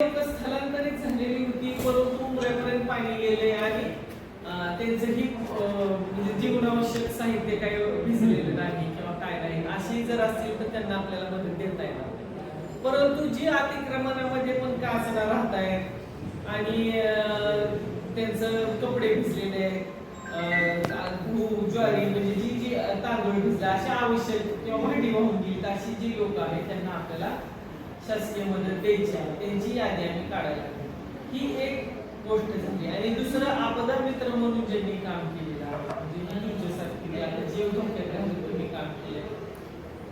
स्थलांतरित झालेली होती परंतु उमऱ्यापर्यंत पाणी गेले आणि त्यांचंही म्हणजे जीवनावश्यक साहित्य काही भिजलेलं नाही किंवा काय नाही अशी जर असतील तर त्यांना आपल्याला मदत देता येणार परंतु जी अतिक्रमणामध्ये पण कासरा राहत आहेत आणि त्यांचं कपडे भिजलेले अं, गहू ज्वारी म्हणजे जी जी तांदूळ भिजला अशा आवश्यक किंवा भांडी वाहून गेली अशी जी लोक आहेत त्यांना आपल्याला शासकीय मदत द्यायची आहे. त्यांची यादी आम्ही काढायला ही एक गोष्ट झाली आणि दुसरं आपदा मित्र म्हणून ज्यांनी काम केलेलं आहे म्हणजे तुमच्यासारखी आता जीव धोक्यात घालून तुम्ही काम केलं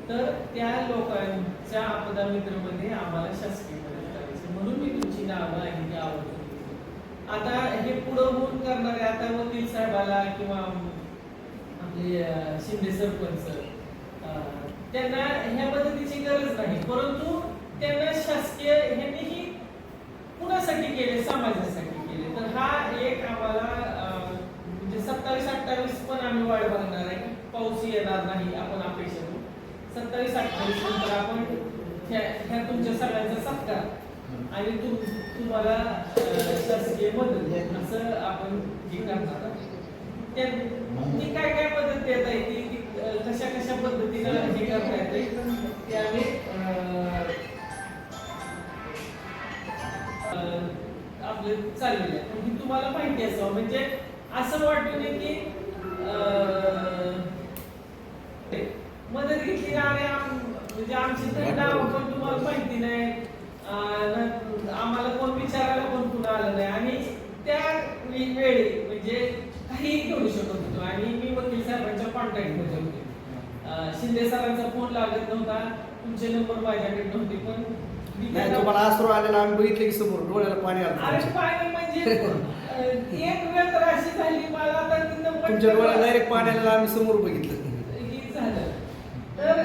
तर त्या लोकांच्या आपदा मित्रमध्ये आम्हाला शासकीय मदत करायची. म्हणून मी तुमची नावं आणि ती आवर्जून आता हे पुढं होऊन करणारे आता वकील साहेबाला किंवा आपले शिंदे सरपंच त्यांना ह्या मदतीची गरज नाही. परंतु त्यांना शासकीय ह्यांनीही कुणासाठी केले? समाजासाठी केले. तर हा एक आम्हाला म्हणजे सत्तावीस अठ्ठावीस पण आम्ही वाढ बघणार आहे. पाऊस येणार नाही आपण अपेक्षा करू. सत्तावीस अठ्ठावीस नंतर आपण ह्या तुमच्या सगळ्यांचा सत्कार आणि तुम तुम्हाला शासकीय मदत असं आपण जी करणार ती काय काय मदत देता येते ती? कशा कशा पद्धतीनं हे करता येते ते आम्ही आपलं चाललेलं आहे. ही तुम्हाला माहिती असावं. म्हणजे असं वाटू नये की मदत घेतली आम- म्हणजे आमची तर नाव पण तुम्हाला माहिती नाही. आम्हाला कोण विचारायला कोण कुणा आलं नाही. आणि त्या वेळी म्हणजे काहीही करू शकत होतो. आणि मी वकील साहेबांच्या कॉन्टॅक्टमध्ये होते. शिंदे सरांचा फोन लागत नव्हता. तुमचे नंबर माझ्याकडे नव्हते. पण नाही त्यांना- तुम्हाला आसरू आलेला आम्ही बघितले की समोर डोळ्याला पाणी आलं. पाणी म्हणजे एक वेळ तर अशी झाली मला आता तिथं तुमच्या डोळ्याला डायरेक्ट पाणी आलेलं आम्ही समोर बघितलं ही झालं तर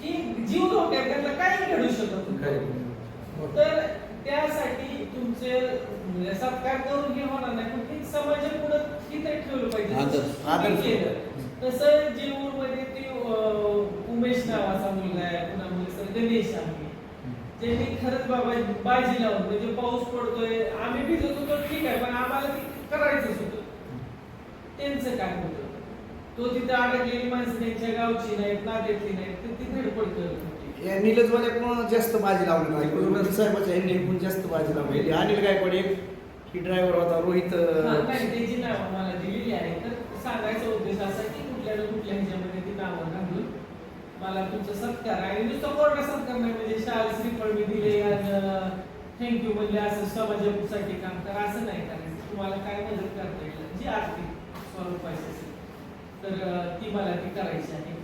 ही जीव धोक्यात त्यातलं काही घडू शकत होतं. तर त्यासाठी तुमचे म्हणजे सत्कार करून हे होणार नाही पण हे समाजापुढे ही तर ठेवलं पाहिजे. तसं जेऊरमध्ये ते उमेश नावाचा मुलगा आहे पुन्हा मुलगा सर गणेश आहे ज्यांनी खरंच बाबा बाजी लावून म्हणजे पाऊस पडतोय आम्ही भिजत होतो ठीक आहे पण आम्हाला ते करायचंच होतं. त्यांचं काय होतं. तो तिथं अडकलेली माणसं त्यांच्या गावची नाहीत नात्यातली नाहीत तर ती धडपड करत होती या पण जास्त बाजी लावली नाही. वकील साहेबाच्या यांनी पण जास्त बाजी लावली. अनिल गायकवाड एक ही ड्रायव्हर होता रोहित हा, त्याची नावं मला दिलेली आहे तर सांगायचा उद्देश असा की कुठल्या ना कुठल्या ह्याच्यामध्ये ती नावं घालून मला तुमचा सत्कार आणि नुसतं कोरडा सत्कार नाही म्हणजे शाल श्रीफळ मी दिले थँक थँक्यू म्हणजे असं समाजासाठी काम करा असं नाही करायचं. तुम्हाला काय मदत करता येईल? जी आर्थिक स्वरूपाची असेल तर ती मला ती करायची आहे.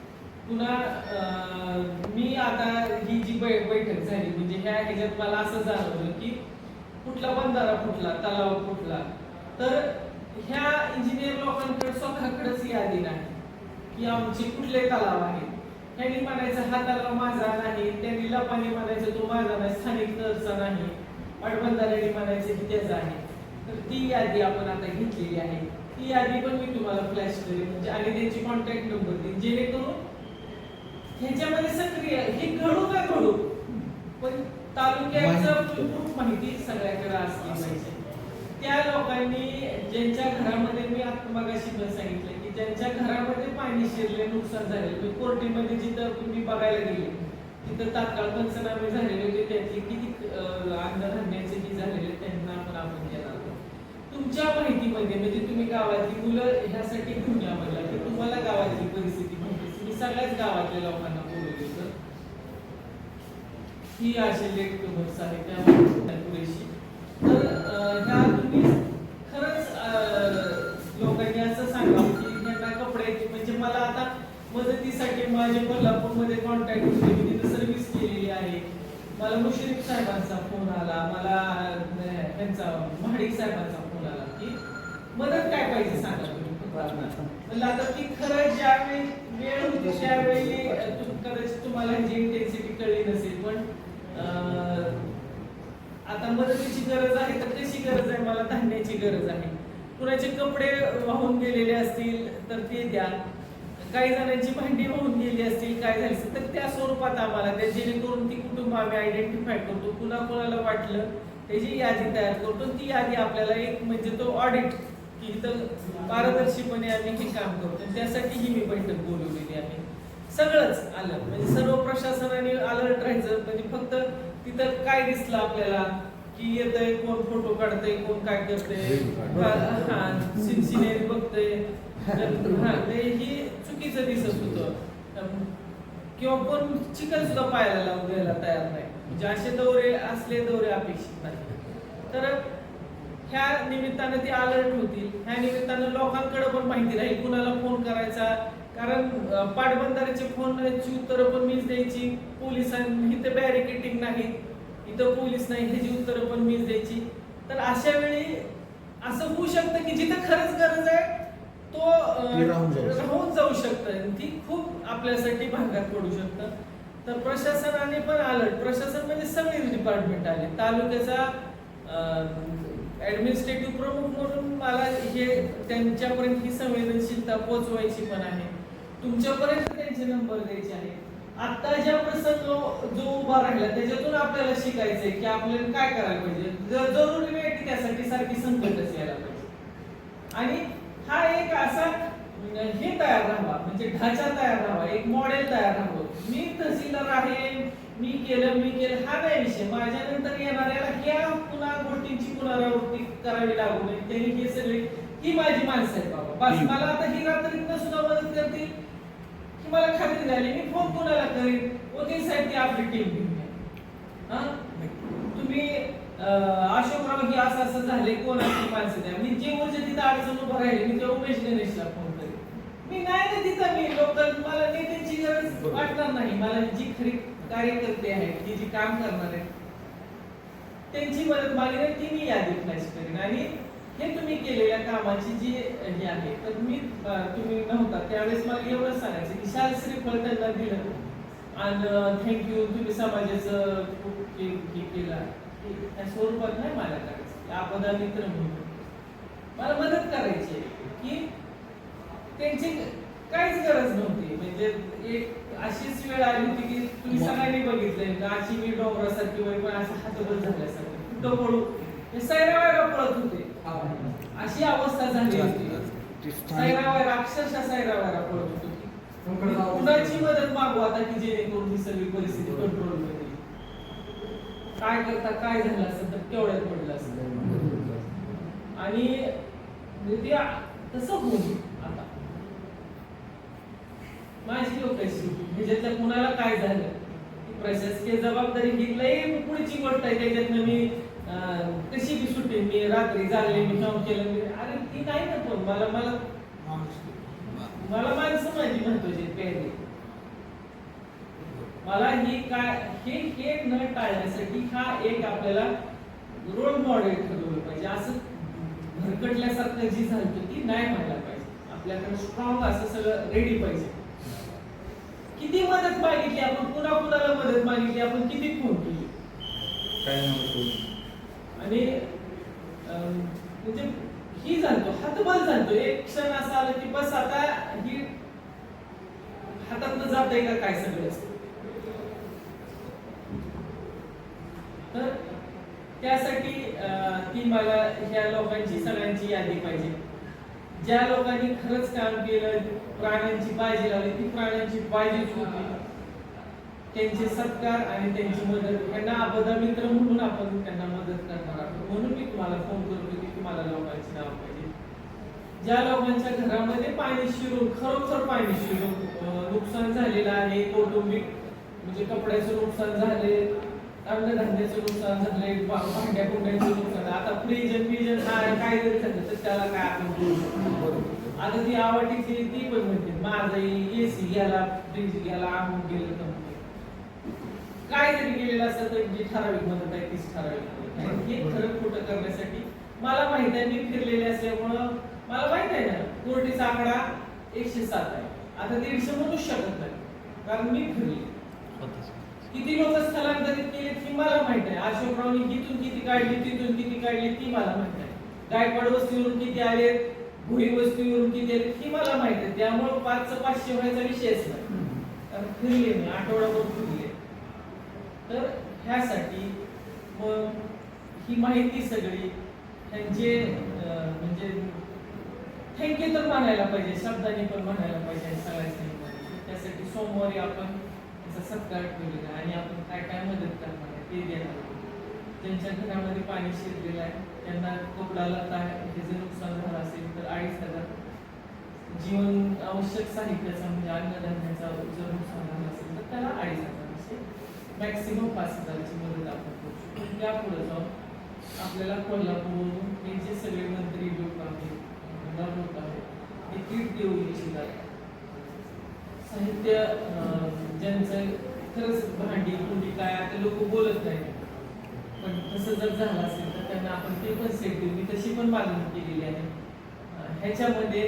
पुन्हा मी आता ही जी बै बैठक झाली म्हणजे ह्या ह्याच्यात मला असं जाणवलं की कुठला बंधारा फुटला तलाव फुटला तर ह्या इंजिनियर लोकांकडे स्वतःकडेच यादी नाही की आमचे कुठले तलाव आहेत. त्यांनी म्हणायचं हा तलाव माझा नाही. त्यांनी लपाने म्हणायचं तो माझा नाही स्थानिक नरचा नाही. पाटबंधाऱ्याने म्हणायचं की त्याचा आहे. तर ती यादी आपण आता घेतलेली आहे. ती यादी पण मी तुम्हाला फ्लॅश करेन. म्हणजे आणि त्यांची कॉन्टॅक्ट नंबर देईन. जेणेकरून ह्याच्यामध्ये सक्रिय हे घडू का घडू? पण तालुक्याचं मूलभूत माहिती सगळ्याकडे असली पाहिजे. त्या लोकांनी ज्यांच्या घरामध्ये मी आता मगाशी पण सांगितलं त्यांच्या घरामध्ये पाणी शिरले नुकसान झाले. कोर्टीमध्ये जिथं तुम्ही बघायला गेले तिथं तात्काळ पंचनामे झालेले होते. त्यातले किती अन्नधान्याचे की झालेले त्यांना आपण आपण देणार तुमच्या माहितीमध्ये म्हणजे तुम्ही गावातली मुलं ह्यासाठी घेऊन या मला की तुम्हाला गावातली परिस्थिती माहिती तुम्ही मी सगळ्याच गावातल्या लोकांना बोलवले तर ही अशी लेख बस आहे. त्या पुरेशी. तर ह्या तुम्ही खरंच अं, लोकांनी असं सांगावं की त्यांना कपड्याची म्हणजे मला आता मदतीसाठी माझे कोल्हापूरमध्ये कॉन्टॅक्ट होते मी तिथे सर्व्हिस केलेली आहे. मला मुश्रीफ साहेबांचा फोन आला मला त्यांचा महाडिक साहेबांचा फोन आला की मदत काय पाहिजे सांगा तुम्ही? म्हणलं आता की खरं ज्यावेळी वेळ होती त्यावेळी कदाचित तुम्हाला ह्याची इंटेन्सिटी कळली नसेल पण आता मदतीची गरज आहे तर कशी गरज आहे मला धान्याची गरज आहे. कुणाचे कपडे वाहून गेलेले असतील तर ते द्या. काही जणांची भांडी होऊन गेली असतील काय झाली असेल तर त्या स्वरूपात आम्हाला त्या जेणेकरून ती कुटुंब आम्ही आयडेंटिफाय करतो. कुणा कुणाला वाटलं त्याची यादी तयार करतो ती यादी आपल्याला एक म्हणजे तो ऑडिट की इथं पारदर्शीपणे आम्ही हे काम करतो. त्यासाठी ही मी बैठक बोलवलेली आहे. सगळंच आलं. म्हणजे सर्व प्रशासनाने अलर्ट राहायचं म्हणजे फक्त तिथं काय दिसलं आपल्याला की येतंय कोण फोटो काढतंय कोण काय करतंय. हा सिनसिनेरी बघतंय. हा ते ही चुकीचं दिसत होतं किंवा कोण चिकन सुद्धा पाहायला लावून द्यायला तयार नाही. म्हणजे असे दौरे असले दौरे अपेक्षित नाही. तर ह्या निमित्तानं ते अलर्ट होतील ह्या निमित्तानं लोकांकडे पण माहिती राहील कुणाला फोन करायचा. कारण अं, पाटबंधाऱ्याचे फोनची उत्तरं पण मीच द्यायची. पोलिसांनी इथं बॅरिकेटिंग नाही इथं पोलीस नाही ह्याची उत्तरं पण मीच द्यायची. तर अशा वेळी असं होऊ शकतं की जिथं खरंच गरज आहे तो राहून जाऊ शकतं. ती खूप आपल्यासाठी भागात पडू शकतं. तर प्रशासनाने पण अलर्ट प्रशासन म्हणजे सगळे डिपार्टमेंट आले. तालुक्याचा ऍडमिनिस्ट्रेटिव्ह प्रमुख म्हणून मला हे त्यांच्यापर्यंत ही संवेदनशीलता पोहोचवायची पण आहे. तुमच्यापर्यंत त्यांचे नंबर द्यायचे आहे आता ज्या प्रसंग जो उभा राहिला त्याच्यातून आपल्याला शिकायचंय की आपल्याला काय करायला पाहिजे. जरुरी की त्यासाठी सारखी संकटच यायला पाहिजे. आणि हा एक असा अं, हे तयार राहावा म्हणजे ढाचा तयार राहावा एक मॉडेल तयार राहावं. मी तहसीलदार आहे मी केलं मी केलं हा नाही विषय? माझ्यानंतर येणाऱ्याला ह्या पुन्हा गोष्टींची पुनरावृत्ती करावी लागू नये. त्यांनी हे सगळे ही माझी माणसं आहेत बाबा. बस मला आता ही रात्रीतनं सुद्धा मदत करतील. की मला खात्री झाली मी फोन कोणाला करीन? वकील साहेब ती आपली टीम घेऊन? तुम्ही अशोकराव की असं असं झाले कोणाची माणसं द्या. मी जे ऊर्जा तिथं अडचण उभं राहिली मी त्या उमेश गणेशला फोन करेन. मी नाही ना तिथं मी लोकल मला नेत्यांची गरज वाटणार नाही. मला जी खरी कार्यकर्ते आहेत की जी काम करणार आहेत त्यांची मदत मागेल ती मी यादी फ्लॅश करेन. आणि हे तुम्ही केलेल्या कामाची जी हे आहे तर मी तुम्ही नव्हता. त्यावेळेस मला एवढंच सांगायचं की शास्त्री श्रीफळ त्यांना दिलं. आणि थँक्यू तुम्ही समाजाचं खूप केलं. आहे त्या स्वरूपात नाही मला करायचं. आपदा मित्र म्हणून. मला मदत करायची की त्यांची काहीच गरज नव्हती. म्हणजे एक अशीच वेळ आली होती की तुम्ही सगळ्यांनी बघितलंय का? अशी मी डोंगरासारखी वय पण असं हातबल झाल्यासारखं. कुठं पडू? हे सैरावायला पळत होते. अशी अवस्था झाली होती. सैरावायला अक्षरशः सैरावायला पळत होती. कुणाची मदत मागू आता की जेणेकरून ही सगळी परिस्थिती कंट्रोल. काय करता काय झालं असतं तर केवढ्यात पडलं असतं. आणि म्हणजे ते तसं होईल आता. माझी लोक ह्याच्यातल्या कुणाला काय झालं प्रशासकीय जबाबदारी लई पुढची गोष्ट आहे त्याच्यातनं मी कशी बी सुट्टी मी रात्री जागले मी काम केलं मी अरे ती नाही ना पण मला मला मला माणसं माझी महत्वाची आहेत पहिली मला ही काय हे हे न टाळण्यासाठी हा एक आपल्याला रोल मॉडेल ठरवलं पाहिजे. असं भरकटल्यासारखं जी झालं ती नाही व्हायला पाहिजे. आपल्याकडे स्ट्रॉंग असं सगळं रेडी पाहिजे. किती मदत मागितली आपण? पुन्हा कुणाला मदत मागितली? आपण किती फोन केली? आणि अं, म्हणजे ही जाणतो हातबल जाणतो एक क्षण असा आला की बस आता ही हातातनं जात आहे का काय सगळं तर त्यासाठी ती मला ह्या लोकांची सगळ्यांची यादी पाहिजे. ज्या लोकांनी खरंच काम केलं प्राण्यांची बाजी लावली ती प्राण्यांची बाजी होती. त्यांचे सत्कार आणि त्यांची मदत त्यांना आपदा मित्र म्हणून आपण त्यांना मदत करणार आहोत. म्हणून मी तुम्हाला फोन करतो की तुम्हाला लोकांची नाव पाहिजे. ज्या लोकांच्या घरामध्ये पाणी शिरून खरोखर पाणी शिरून नुकसान झालेलं आहे कौटुंबिक म्हणजे कपड्याचं नुकसान झाले अन्नधान्याचं नुकसान झाले भा- भांड्या कुंड्यांचं नुकसान. आता फ्रीज फ्रीज काय जरी झालं तर त्याला काय आपण शकतो? आता ती आवाटीची ती पण म्हणते माझा एसी गेला फ्रीज गेला आणून गेलं तर काय जरी गेलेलं असतं तर जी ठराविक मदत आहे तीच ठराविक हे खरं खोटं करण्यासाठी मला माहीत आहे मी फिरलेले असल्यामुळं मला माहीत आहे ना कोर्टीचा आकडा एकशे सात आहे. आता दीडशे म्हणूच शकत नाही कारण मी फिरले. किती लोक स्थलांतरित केले ती मला माहीत आहे. अशोकरावनी इथून किती काढली तिथून किती काढली ती मला माहीत आहे. गायकवाड वस्तीवरून किती आले भुई वस्तीवरून किती आले ती मला माहीत आहे. त्यामुळे पाचचं पाचशे व्हायचा विषयच नाही. कारण फिरले मी आठवडाभर फिरले. तर ह्यासाठी मग ही माहिती सगळी त्यांचे म्हणजे थँक्यू तर म्हणायला पाहिजे शब्दाने पण म्हणायला पाहिजे सगळ्यांनी. त्यासाठी सोमवारी आपण त्याचा सत्कार ठेवलेला आहे आणि आपण काय काय मदत करणार आहे ते देणार त्यांच्या घरामध्ये पाणी शिरलेलं आहे त्यांना कपडाला काय त्याचं नुकसान झालं असेल तर अडीच हजार जीवन आवश्यक साहित्याचा म्हणजे अन्नधान्याचा जर नुकसान झालं असेल तर त्याला अडीच हजार असे मॅक्सिमम पाच हजाराची मदत आपण करू शकतो. त्यापुढे जाऊन आपल्याला कोल्हापूरवरून हे जे सगळे मंत्री लोक आहेत लोक आहेत ते किट देऊ इच्छितात. साहित्य ज्यांचं खरंच भांडी कुंडी काय आता लोक बोलत नाही पण तसं जर झालं असेल तर त्यांना आपण ते पण सेट देऊ. मी तशी पण मागणी केलेली आहे. ह्याच्यामध्ये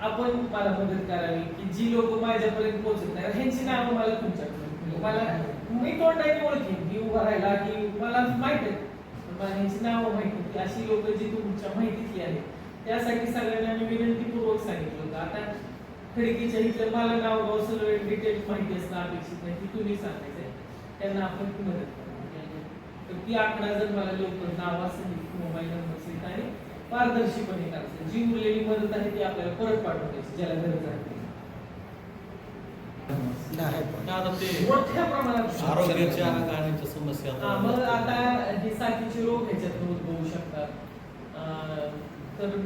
आपण मला मदत करावी की जी लोक माझ्यापर्यंत पोहोचत नाही ह्यांची नावं मला तुमच्याकडे मला मी तोंडाने ओळखीन की उभा राहिला की मला माहीत आहे. मला ह्यांची नावं माहिती होती अशी लोक जी तुमच्या माहितीतली आहेत. त्यासाठी सगळ्यांना मी विनंतीपूर्वक सांगितलं होतं. आता खडकीच्या इथलं मला नाव गाव सगळं डिटेल माहिती असणं अपेक्षित नाही. ती तुम्ही सांगायचंय. त्यांना आपण ती मदत तर ती आकडा जर मला लवकर नावासहित मोबाईल नंबर सहित आणि पारदर्शीपणे करायचं जी उरलेली मदत आहे ती आपल्याला परत पाठवायची ज्याला गरज आहे. मोठ्या प्रमाणात आरोग्याच्या समस्या मग आता हे साथीचे रोग ह्याच्यात उद्भवू शकतात. अं, तर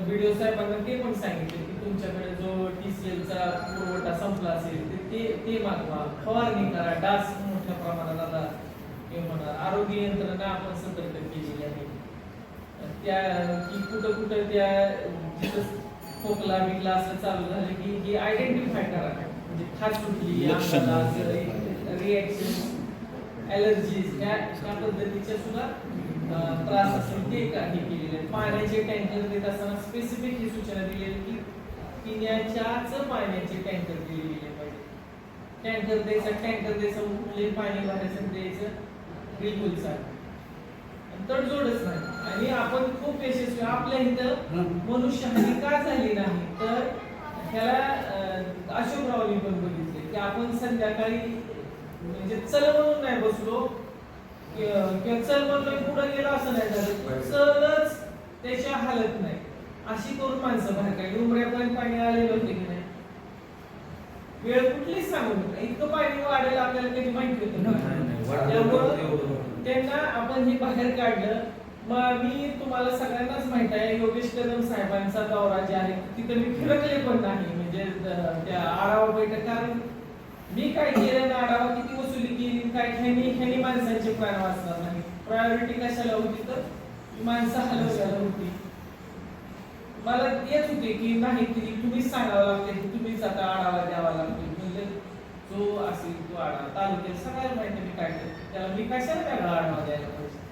व्हिडिओ साहेबांना ते पण सांगितले तुमच्याकडे जो टीसीएलचा पुरवठा संपला असेल ते- ते मागवा. फवारणी करा. डास मोठ्या प्रमाणात आता हे होणार. आरोग्य यंत्रणा आपण सतर्क केलेली आहे. त्या की कुठं कुठं त्या खोकला बिकला असं चालू झालं की हे आयडेंटिफाय करा. म्हणजे खास लक्षणं. रिएक्शन ॲलर्जीज ह्या पद्धतीच्या सुद्धा त्रास असेल ते हे केलेले आहेत पाण्याचे टँकर देत असताना स्पेसिफिक ही सूचना दिली आहे की पिण्याच्याच पाण्याचे टँकर दिले गेले पाहिजे. टँकर द्यायचा टँकर द्यायचा कुठलंही पाणी भरायचं द्यायचं बिलकुल चालेल तडजोडच नाही. आणि आपण खूप यशस्वी आपल्या इथं मनुष्यहानी का झाली नाही? तर ह्याला अशोकरावनी पण बघितले की आपण संध्याकाळी म्हणजे चल म्हणून नाही बसलो किंवा चल म्हणून पुढे गेलो असं नाही झालं. चलच त्याच्या हालत नाही. अशी करून माणसं बाहेर काय उमऱ्यापर्यंत पाणी आलेलं होते की नाही वेळ कुठलीच सांगू नका. इतकं पाणी वाढेल आपल्याला कधी माहिती होतं का? त्यामुळं त्यांना आपण हे बाहेर काढलं. मग मी तुम्हाला सगळ्यांनाच माहीत आहे योगेश कदम साहेबांचा दौरा जे आहे तिथं मी फिरकले पण नाही. म्हणजे त्या आढावा बैठक कारण मी काय केलं ना आढावा किती वसुली केली काय ह्यानी ह्यानी माणसांचे प्राण वाचणार नाही. प्रायोरिटी कशाला होती तर? माणसं हलवल्याला होती. मला येत होते की नाही की तुम्हीच सांगावं लागते की तुम्हीच आता आढावा द्यावा लागतो. म्हणजे जो असेल तो आढावा. तालुक्यात सगळ्याला माहिती मी काय केलं त्याला मी कशाला वेगळा आढावा द्यायला पाहिजे?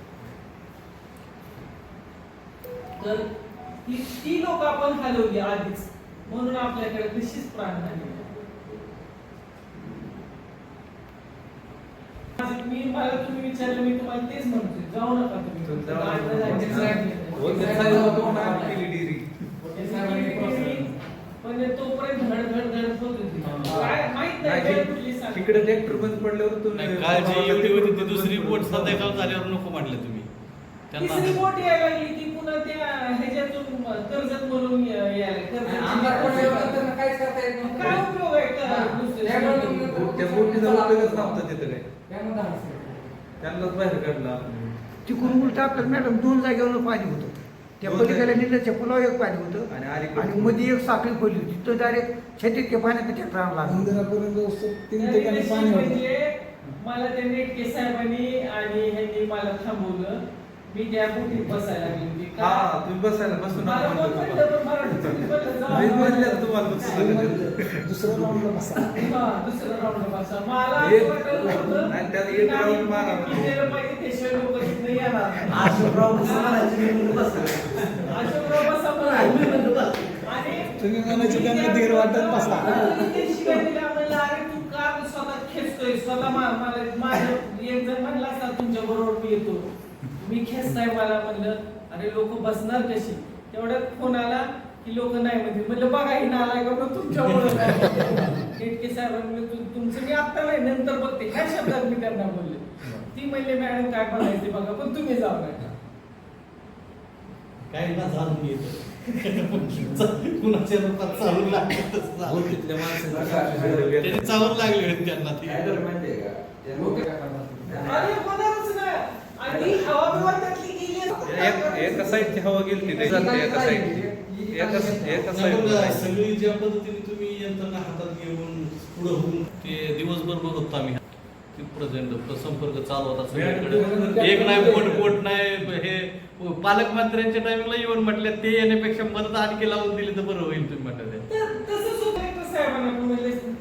तर ती ती लोक आपण हलवली आधीच. म्हणून आपल्याकडे तशीच प्राण झाली मी मला तुम्ही विचारलं मी तुम्हाला तेच म्हणतोय. जाऊ नका तुम्ही. जाऊ नका. अन्न जायचं सांगितलं. पण तोपर्यंत धड धड धड होत होती काय माहीत नाही वेळ कुठली सांग. तिकडे ट्रॅक्टर बंद पडल्यावर नाही, होती ती दुसरी बोट संध्याकाळ झाल्यावर नको म्हटलं तुम्ही तिसरी त्यांना बोट यायला लागली ती पुन्हा त्या ह्याच्यातून कर्जत म्हणून यायला कर्जत आमदार कोण एवढं तर काहीच करता येत काय. उपयोग आहे का हा. दुसऱ्या त्या बोटीचा उपयोगच नव्हता तिथं काय त्यामुळे धाडस केलं. त्यांनाच बाहेर काढला तिकडून उलट आपल्याला मॅडम दोन जागेवर पाणी होतं त्या पलीकडे निल्याच्या पुलावर एक पाणी होतं आणि अलीकडे- आणि मध्ये एक साखळी खोली होती. तिथं डायरेक्ट छत्तीस पाण्यात ट्रॅक्टर आणला मंदिरापर्यंत जाऊस्तोवर तीन त्या ठिकाणी दिवशी पाणी होतं. म्हणजे मला त्या नेटके साहेबांनी आणि ह्यांनी मला थांबवलं. मी त्या बोटीत बसायला का? हा तुम्ही बसायला बसून मला कोण म्हणलं तुम्हाला. पण मराठीत तुम्ही म्हणलं जाऊ. मी म्हणलं तुम्हाला बसायला. ते म्हणलं, दुसरं राऊंडला बसा हा, दुसरं राऊंड बसा. मला एक- नाही, त्यात एक मारा. मी गेलं पाहिजे त्याशिवाय लोक इथनं येणार नाही. अशोकराव बसा म्हणायचे, मी म्हणलं बसा. अशोकराव बसा म्हणाले. आणि तुम्ही म्हणायचे त्यांना धीर वाटत बसा. आणि ते शिवाय दिल्या म्हणलं, अरे तू का स्वतः खेचतोय स्वतः मा- मला माझं एक जण म्हणला असता तुमच्या बरोबर मी येतो मी खेचताय मला म्हणलं अरे लोक बसणार कशी? तेवढ्यात फोन आला की लोक नाही म्हणजे म्हणलं बघा ही नाला का तुमच्यामुळे नाही केटके साहेब म्हणले, "तु- तुमचं मी आत्ता नाही नंतर बघते. ह्या शब्दात मी त्यांना बोलले. ती म्हणले मॅडम काय बघायचे बघा पण तुम्ही जाऊ नका. काही ना जाणून येतं कुणाच्या रूपात चालू लागलं लागली त्यांना ती. काय माहितीये का? एक- एका साईडची हवा गेली तिथे चालते एका साईडची एका एका नाही, पण साईडला सगळी ज्या पद्धतीने तुम्ही यंत्रणा हातात घेऊन पुढे होऊन ते दिवसभर बघत आम्ही. ते प्रचंड संपर्क चालू होता सगळीकडे. एक नाही पोट पोट नाही हे पालकमंत्र्यांच्या टायमिंगला येऊन म्हटले ते येण्यापेक्षा मदत आणखी लावून दिली तर बरं होईल तुम्ही म्हटलं.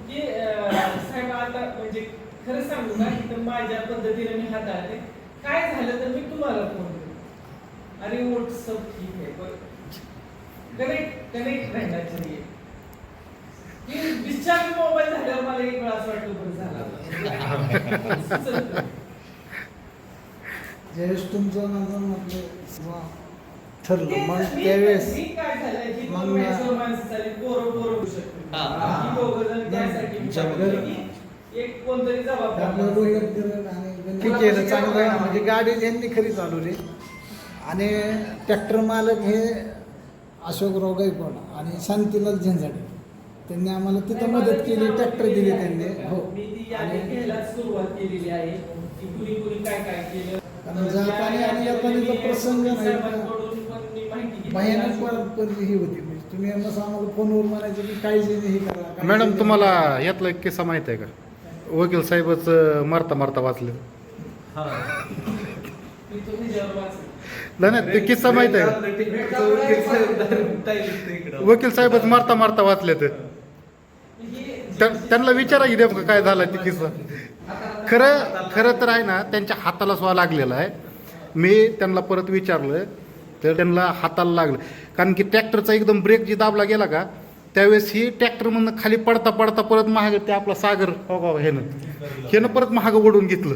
साहेब आता म्हणजे खरं सांगू का इथं माझ्या पद्धतीने मी हाताळते. काय झालं तर मी तुम्हाला फोन करेन अरे वोट सब ठीक आहे पण कनेक्ट कनेक्ट राहणार चाहिए डिस्चार्ज मोबाईल झाल्यावर मला एक वेळा असं वाटलं बरं झालं. ज्यावेळेस तुमचं माझं म्हटलं ठरलं. मग त्यावेळेस मी काय झालं ही दोन मग- माणसं झाली पोरं पोरं होऊ शकतात. हा. ही एक कोणतरी जबाबदार आपलं आणि ठीक आहे चांगलं आहे ना? म्हणजे गाडी यांनी खरी चालवली आणि ट्रॅक्टर मालक हे अशोकराव गायकवाड आणि शांतीलाल झंझाडे. त्यांनी आम्हाला तिथं मदत केली ट्रॅक्टर दिले त्यांनी. हो. मी ती यादी आणि घ्यायला सुरुवात केलेली आहे. की कुणी कुणी काय काय केलं. कारण आणि प्रसंग नाही. साहेबांकडून पण मी माहिती घेतली. भयानक पर- परिस्थिती होती. म्हणजे तुम्ही यांना आम्हाला फोनवर म्हणायचं की काळजी नाही हे करा काळजी मॅडम नाही. तुम्हाला यातला एक किस्सा माहीत आहे का? वकील साहेबच मरता मरता वाचले. हा. तो. नाही नाही ते किस्सा माहीत आहे. वकील साहेबच मारता मारता वाचले तर त्या- त्यांना विचारा की नेमकं काय झालं ते किस्सा. खरं खरं तर आहे ना त्यांच्या हाताला सुद्धा लागलेलं आहे. मी त्यांना परत विचारलं तर त्यांना हाताला लागलं. कारण की ट्रॅक्टरचा एकदम ब्रेक जी दाबला गेला का त्यावेळेस ही ट्रॅक्टरमधनं खाली पडता पडता परत महाग ते आपला सागर हो का ह्यानं ह्यानं परत महाग ओढून घेतलं.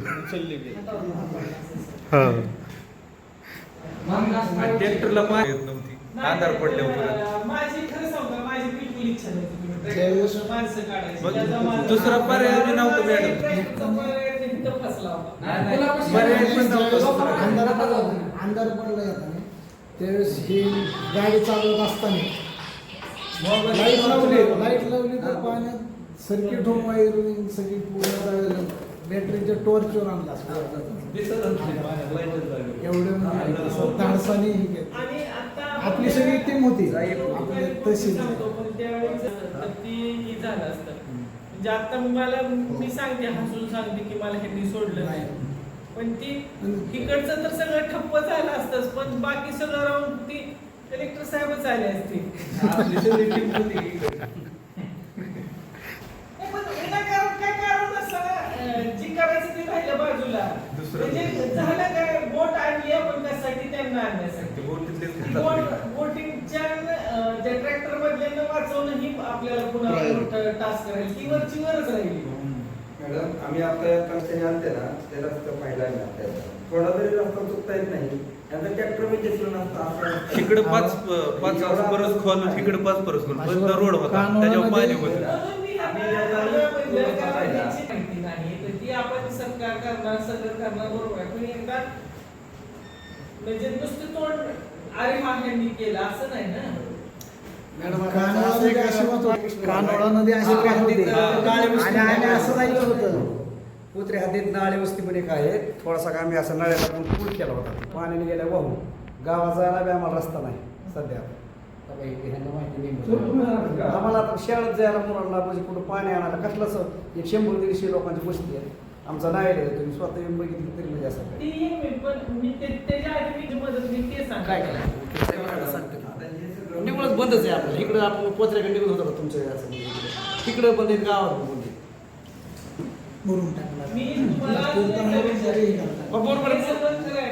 हां. ट्रॅक्टरला येत नव्हती. आधार दुसरा पर्याय बी नव्हता मॅडम. ट्रॅक्टरचा पर्याय नाही, इथं फसला होता. नाही, नाही. त्यावेळेस पर्याय पण नव्हता. अंधार पडला त्यावेळेस ही गाडी चालवत असताना लाइट लावली लाइट लावली तर पाण्यात सर्किट होम वायरिंग सगळी पूर्ण बॅटरीच्या टॉर्चवर आणला. एवढे म्हणजे धाडसाने हे केलं. आणि आता आपली सगळी टीम होती. तशी ही. म्हणजे आता मला मी सांगते हसून सांगते की मला ह्यांनी सोडलं नाही. पण ती तिकडचं तर सगळं ठप्प झालं असतंच पण बाकी सगळं राहून ती कलेक्टर साहेबच आले असते. म्हणजे त्यांना ही मॅडम आम्ही आता कंपनी आणते ना ते रस्ता पाहिला नाही आपल्याला थोडा जरी रस्ता चुकता येत नाही. यांचा ट्रॅक्टर मी घेतलं नसतं असं नसतं. इकडे पाच पाच परस खोल इकडे पाच परस खोल. बंद रोड होता. त्याच्यावर पाणी होतं. आता आता आपण करणार सगळं करणार बरोबर. आहे पण एकदा म्हणजे नुसतं तोंड अरे हा ह्यांनी केलं असं नाही ना? कानोळा नदी अशी होती. कानोळा नदी अशी वाहत होती. आणि असं जायचं होतं. कुत्रे हद्दीत नाळे वस्ती पण एक आहे. थोडासा का आम्ही असं नळ्याला पण पूल केला होता. पाण्याने गेल्या वाहून. गावात जायला बी आम्हाला रस्ता नाही सध्या. आम्हाला आता शाळेत जायला मुलांना म्हणजे कुठं पाणी आणायला कसलंच एक शंभर दीडशे लोकांची वस्ती आहे. आमचा नाही आहे तुम्ही स्वतः येऊन बघितलं तरी म्हणजे असं काय. काय सांगतो निवडच बंदच आहे आपलं. इकडं आपण पोचऱ्याकडे निघत होतो तुमच्या असं. तिकडं बंद गावात मुरुम टाकला मी तुम्हाला नागपूर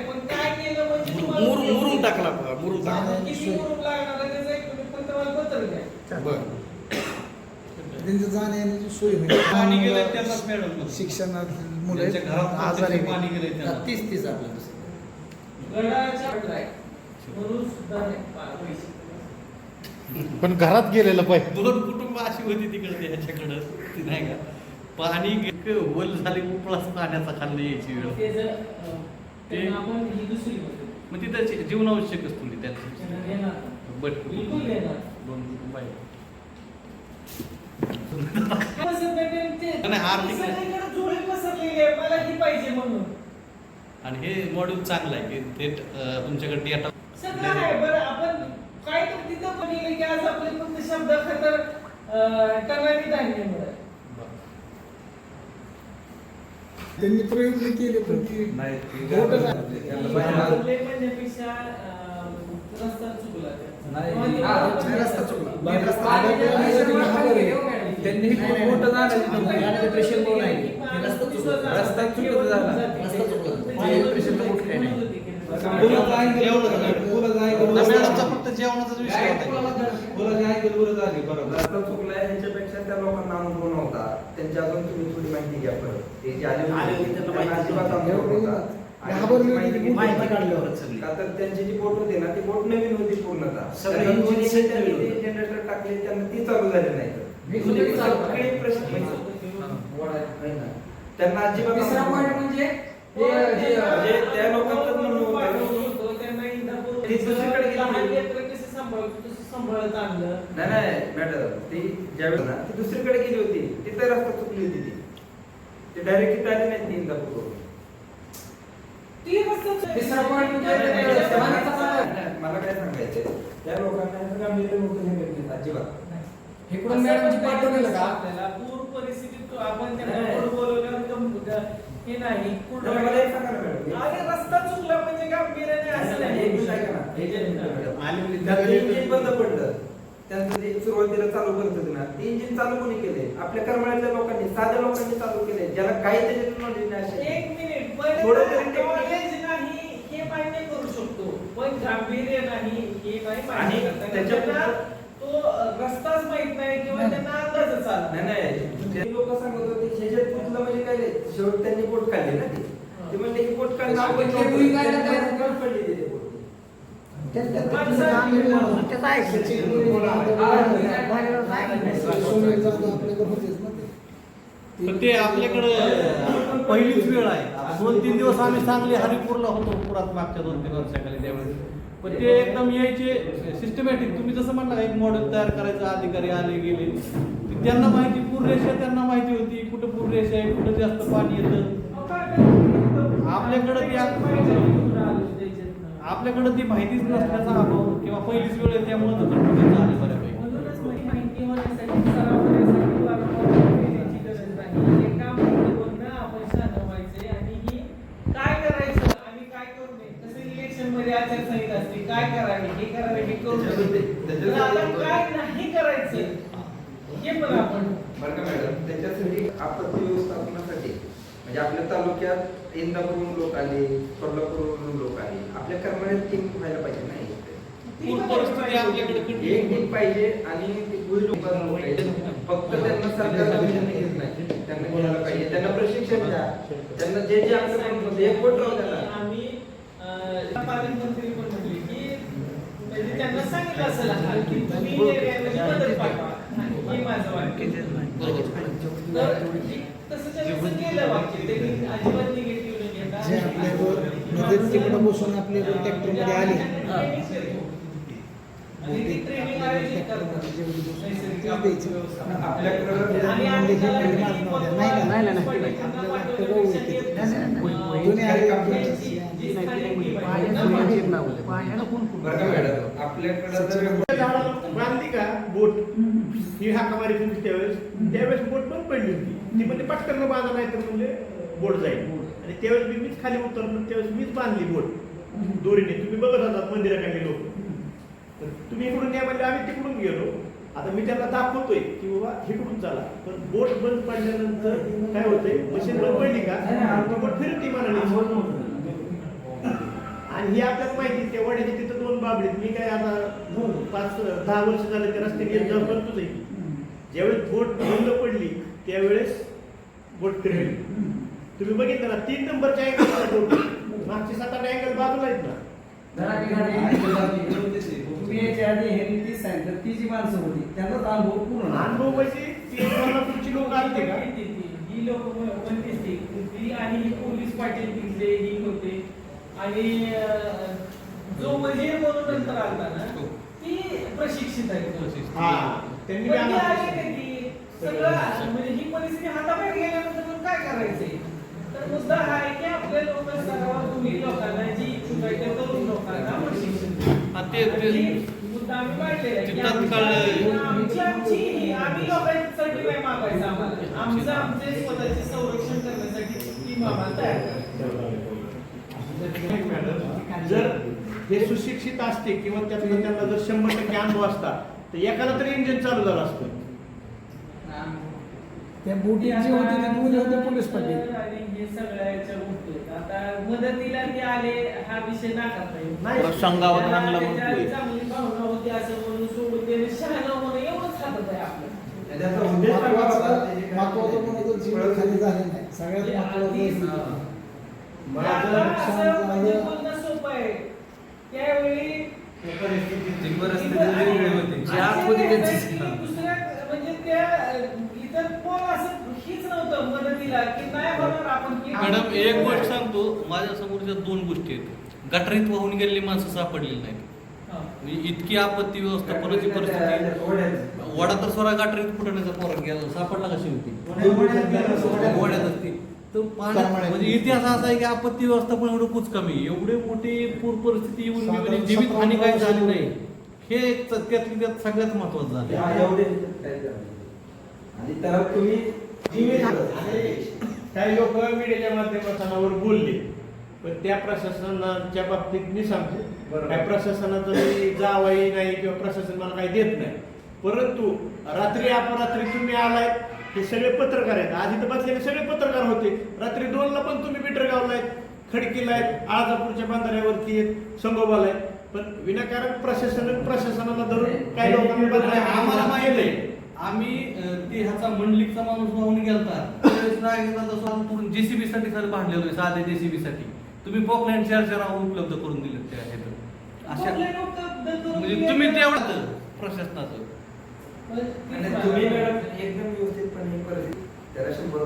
पण काय केलं म्हणजे तुम्हाला- मुरुम मुरुम टाकला आपला, मुरुम टाकला. किती मुरुम लागणार आहे त्याचं एक तुम्ही फक्त मला पत्र द्या. बरं. त्यांचं जाण्या येण्याची सोय होईल. शिक्षणात मुलं आजारी तीस तीस पण घरात गेलेलं पाहिजे. दोन कुटुंब अशी होती तिकडे ह्याच्याकडं ती नाही का? पाणी वल झाले उपळाच पाण्याचा खाल्ली यायची वेळ. ते ही मग बट आहे ते- पसरलेली आहे. मला ही पाहिजे म्हणून. आणि हे मॉड्यूल चांगलं आहे की अं, तुमच्याकडे डेटा सगळं आहे बरं आपण काय तर तिथं पण गेलं की आज आपले फक्त शब्द खतर टनानी धान्य त्यांनी प्रयोग बी केले पण ती नाही ते काय-. त्यांना आपले. नाही, हा, रस्ता. चुकला. रस्ता- नाही, मोठं झालं रस्ता आपण चुकला. जातो. रस्ता चुकीचा झाला. रस्ता चुकला. त्याच्यावर ते depression चं मोठं काही नाही. म्हणत होते की- मुलाचं ऐकलं बरं झालं. मुलाचं ऐकलं बरं मॅडमचा झालं. फक्त जेवणाचाच विषय होता मुलाचं ऐकलं बरं झालं, बरोबर. रस्ता चुकलाय ह्याच्यापेक्षा त्या लोकांना अनुभव नव्हता त्यांच्या अजून तुम्ही थोडी माहिती घ्या परत ते जे आले होते, आले होते, त्यांना त्यांना माहिती अजिबात नव्हती. अनुभव नव्हता. आणि घाबरले होते माहिती की घेतली माहिती पाहिजे. काढल्यावरच सगळी. का तर त्यांची जी बोट होती ना ती बोट नवीन होती पूर्णतः सगळे त्यांना engine दोन्ही set त्यांनी नवीन ते होते. जनरेटर टाकले त्यांना ती चालू झाली नाही दोन्ही चालू सगळे प्रश्न. त्यांना अजिबात तिसरा अनुभव पॉईंट नव्हता. म्हणजे ते हे जे म्हणजे त्या लोकांचं म्हणणं होतं. ते दुसरीकडे गेली. सांभाळत आणलं. नाही नाही मॅडम ती ज्यावेळेस ना ती दुसरीकडे गेली होती तिथे रस्ता चुकली होती ती. ते डायरेक्ट तिथे आली नाही ती इंदापूर ती रस्ता तिसरा point म्हणजे नाही, ते नाही, समाजाचा नाही, मला काय सांगायचंय त्या लोकांना हे गांभीर्य हे घेतलं अजिबात. इकडून मॅडमची पाठवलेलं का? आपल्याला पूर परिस्थितीत तो आपण त्यांना ग- हे नाही. पुढं- मला एक सांगा ना मॅडम. अरे रस्ता चुकला म्हणजे गांभीर्य नाही असं नाही, नाही इंजिन बंद पडलं. त्यांचं जे सुरुवातीला चालू करत होते ना ते इंजिन चालू कोणी केले आपल्या करमाळ्यातल्या लोकांनी साध्या लोकांनी चालू केले ज्याला काही त्याच्यात नॉलेज नाही एक मिनिट थोडं तरी knowledge नाही हे मान्य करू शकतो. पण गांभीर्य नाही हे नाही मान्य आणि करता येत. त्याच्या- त्यांना तो अ, रस्ताच माहीत नाही किंवा त्यांना अंदाजच आला नाही. नाही लोक सांगत होते ह्याच्यात कुठलं म्हणजे काय रे? शेवट त्यांनी पोट काढले ना ते. ते म्हणले की पोट काढलं आपण ते doing काय त्यांनी करतात? पोट काढली तिथे. पोट. सोनेरी जाधव आपल्याकडे होतेच ना ते. पण ते आपल्याकडं पहिलीच वेळ आहे. दोन तीन दिवस आम्ही चांगले हरिपूरला होतो पुरात मागच्या दोन तीन वर्षाखाली त्यावेळेस. पण ते एकदम यायचे सिस्टमॅटिक तुम्ही जसं म्हणला एक मॉडेल तयार करायचं अधिकारी आले गेले. त्यांना माहिती पूररेषा त्यांना माहिती होती कुठं पूररेषा आहे कुठं जास्त पाणी येतं. आपल्याकडं ते आपल्याकडं ती माहितीच नसल्याचा अभाव किंवा पहिलीच वेळ आहे त्यामुळे कन्फ्युजन झाली बऱ्यापैकी. म्हणूनच माहिती होण्यासाठी सराव वारंवार गरज नाही. आपण आणि ही काय करायचं आणि काय करू नये. तसं इलेक्शनमध्ये आचारसंहिता असते काय करावे हे करावे हे करू नये. तर आता काय नाही करायचं. हे पण आपण बरं का मॅडम? त्याच्यासाठी आपत्ती व्यवस्थापनासाठी म्हणजे आपल्या तालुक्यात इंदापूरहून लोक आले कोल्हापूरवरून लोक आले आपल्या कर्मचाऱ्यात टीम व्हायला पाहिजे नाही एक टीम पाहिजे आणि ते लोकांना फक्त त्यांना सरकार नाही त्यांना घ्यायला पाहिजे. त्यांना प्रशिक्षण द्या. त्यांना जे जे एक बोट राहू द्या आम्ही अं, पालकमंत्री पण म्हणले की म्हणजे त्यांना सांगितलं असेल की तुम्ही एरियामध्ये मदत पाठवा. हे माझं वाक्य. तसं केलं वाक्य. त्यांनी अजिबात तिकडं बसून आपल्याकडे ट्रॅक्टरमध्ये आले. बांधली का? बोट. ही हाका मारी होती त्यावेळेस. त्यावेळेस बोट पण पडली होती. ती म्हणजे पटकन बांधा नाही तर म्हणजे बोट जाईल. आणि त्यावेळेस मी मीच खाली उतरलो त्यावेळेस मीच बांधली बोट. दोरीने. तुम्ही बघत होतात मंदिराकडे लोक. तर तुम्ही इकडून या म्हणजे आम्ही तिकडून गेलो. आता मी त्यांना दाखवतोय की बाबा इकडून चला. पण बोट बंद पडल्यानंतर काय होतंय? मशीन बंद पडली का? ती बोट फिरती म्हणाली आणि ही आपल्याला माहिती त्या वड्याच्या तिथं दोन बाबडीत मी काय आता पाच दहा वर्ष झाले त्या रस्त्याने येत जाऊन करतोच आहे. ज्यावेळेस बोट बंद पडली त्यावेळेस बोट फिरली. तुम्ही बघितलं ना तीन नंबरच्या अँगल मागचे सात आठ अँगल बाजूला आहेत ना. धडाकी गाडी तुम्ही याच्या आधी हे नीती सांगितलं ती जी माणसं होती त्यांचाच अनुभव पूर्ण. अनुभव म्हणजे ते लोक आलते का? ही लोक म्हणतेच ती ती आणि ही पोलीस पाटील तिथले ही होते. आणि जो वजीर म्हणून नंतर आलता ना ती प्रशिक्षित आहे. प्रशिक्षित. हा. त्यांनी. सगळं म्हणजे ही परिस्थिती हाताबाहेर गेल्यानंतर काय करायचंय? मुद्दा हा आहे की आपल्या लोक सर्व तुम्ही लोकांना जी इच्छुक आहे त्या तरुण लोकांना. हा, ते ते मुद्दा आम्ही मांडलेला आहे ते की तात्काळ- आमची- आमची आमची ही आम्ही लोकांसाठी नाही मागायचं आम्हाला आमचं आमचे स्वतःचे संरक्षण करण्यासाठी टीम आम्हाला तयार करायची. जर हे सुशिक्षित असते किंवा त्यातलं त्यांना जर शंभर टक्के अनुभव असता तर एखादा तरी इंजिन चालू झालं असतं त्या बोटी जी होती ती दोन्ही होते पोलीस पाटील आणि हे सगळ्याच्या गोष्टी आहेत. आता मदतीला ते आले हा विषय नाकारता येईल नाही. प्रसंगावर त्यांना आणला म्हणून त्याच्या होईल. चांगली भावना होती असं म्हणून सोडून देणे शहाणं होणं एवढंच हातात आहे आपलं त्याचा उद्देश काय होता? महत्वाचं महत्वाचं म्हणजे जीव खाली झाले नाही सगळ्यात म्हणजे महत्वाचं हे. माझं असं म्हणजे बोलणं सोपं आहे त्यावेळी ती परिस्थिती वेगळी होती जी. दुसऱ्या म्हणजे त्या इतर कोण असं हीच नव्हतं मदतीला की नाही होणार आपण की मॅडम एक गोष्ट सांगतो माझ्या समोरच्या दोन गोष्टी आहेत. गटारीत वाहून गेलेली माणसं सापडलेली नाहीत. हा. म्हणजे इतकी आपत्ती व्यवस्थापनाची परिस्थिती? वडा तर स्वरा गटारीत फुटण्याचा पोरात गेला सापडला कशी होती वड्यात असती. तर पाण्यात म्हणजे इतिहास असा आहे की आपत्ती व्यवस्थापन एवढं खूप कमी एवढे मोठी पूर परिस्थिती येऊन बी म्हणजे जीवित हानी काही झाली नाही. हे एक त्यातली त्यात सगळ्यात महत्वाचं झालं. आणि त्याला तुम्ही जीवित काही लोक मीडियाच्या माध्यमातून बोलले पण त्या प्रशासनाच्या बाबतीत मी सांगतो. काय प्रशासनाचं मी जावाई नाही किंवा प्रशासन मला काही देत नाही. परंतु रात्री अपरात्री तुम्ही आलाय हे सगळे पत्रकार आहेत. आधी तर बसलेले सगळे पत्रकार होते. रात्री दोनला पण तुम्ही बिटरगावला आहेत खडकीला आहेत आळजापूरच्या बांधाऱ्यावरती आहेत संगोबाला आहेत पण विनाकारण प्रशासन प्रशासनाला धरून काही लोकांनी आम्हाला माहीत आहे आम्ही ते ह्याचा मंडलिकचा माणूस वाहून गेलता. तसं जेसीबी साठी सर भांडलेलो साधे जेसीबी साठी. तुम्ही पॉकलँड चार चार उपलब्ध करून दिले त्या म्हणजे तुम्ही तेवढं प्रशासनाचं. तुम्ही एकदम व्यवस्थितपणे त्याला शंभर.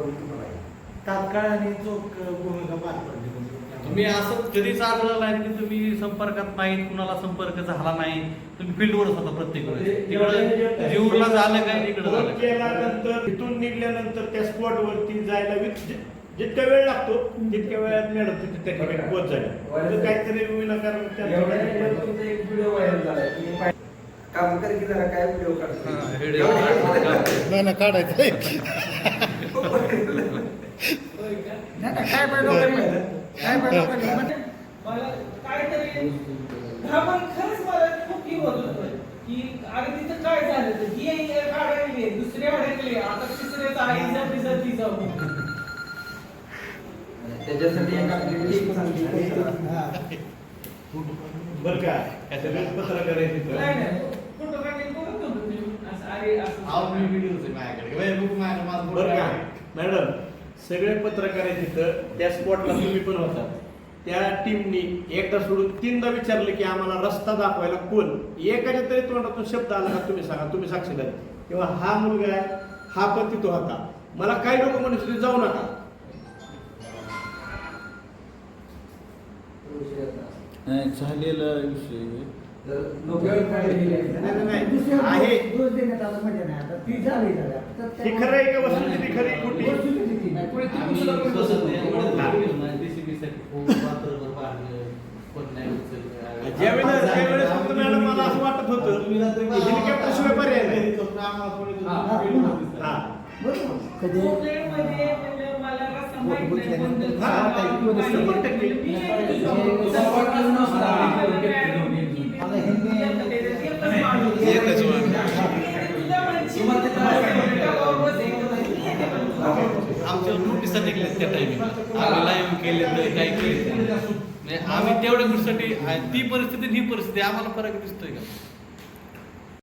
तात्काळ आणि चोख भूमिका पार पडली. तुम्ही असं कधीच आढळलं नाही की तुम्ही संपर्कात नाहीत कुणाला संपर्क झाला नाही तुम्ही फील्डवरच होता प्रत्येक वेळेस. तिकडं जीवला झालं काय इकडं झालं. केल्यानंतर इथून निघल्यानंतर त्या स्पॉट वरती जायला जितका वेळ लागतो तितक्या वेळात मॅडम तिथे त्या ठिकाणी पोहोच झाली म्हणजे काहीतरी विनाकारण काम कर की जरा काय व्हिडिओ काढतो हा, नाही ना काढायचं? नाही नाही, काय पाहिजे मला काहीतरी घाबरून खरंच मला खूप ही होत होतं की अरे तिथं काय झालं तर ही एक अडकली दुसरी अडकली आता तिसऱ्याचा आई जाती जाती जाऊ त्याच्यासाठी एक आपली. हा. बरं का आहेत तिथं. नाही नाही फोटो काढले बघत होतो मी. असं अरे मी माझ्याकडे बरं का. मॅडम सगळे पत्रकार आहेत तिथं. त्या स्पॉटला तुम्ही पण होता. त्या टीमनी एकदा सोडून तीनदा विचारलं की आम्हाला रस्ता दाखवायला कोण? एकाच्या तरी तोंडातून शब्द आला का तुम्ही सांगा? तुम्ही साक्षीदार आहे. किंवा हा मुलगा आहे हा पण तिथं होता. मला काही लोक म्हणत होते जाऊ नका. नाही झालेला विषय. आहे. म्हणजे ती हे खरं आहे का? वस्तुस्थिती खरी ती दुसरं ज्यावेळेस ज्यावेळेस फक्त मॅडम मला असं वाटत होतं हेलिकॉप्टर शिवाय पर्याय नाही. हा. कधी कोकणमध्ये म्हणजे मला रस्ता माहीत नाही, पण हा, हा, काही- शंभर टक्के. मी हे एकच सपोर्ट माणूस नसता. आता हिंदी एकच माणूस. एकच माणूस. तुझ्या म्हणशील डबावर बसायचं नाही. मी येते पण तू. आमच्यावर निघले त्या टायमिंगला आम्ही लाईव्ह केले तर काय केले म्हणजे आम्ही तेवढ्या गोष्टीसाठी ती परिस्थिती ही परिस्थिती आम्हाला फरक दिसतोय का?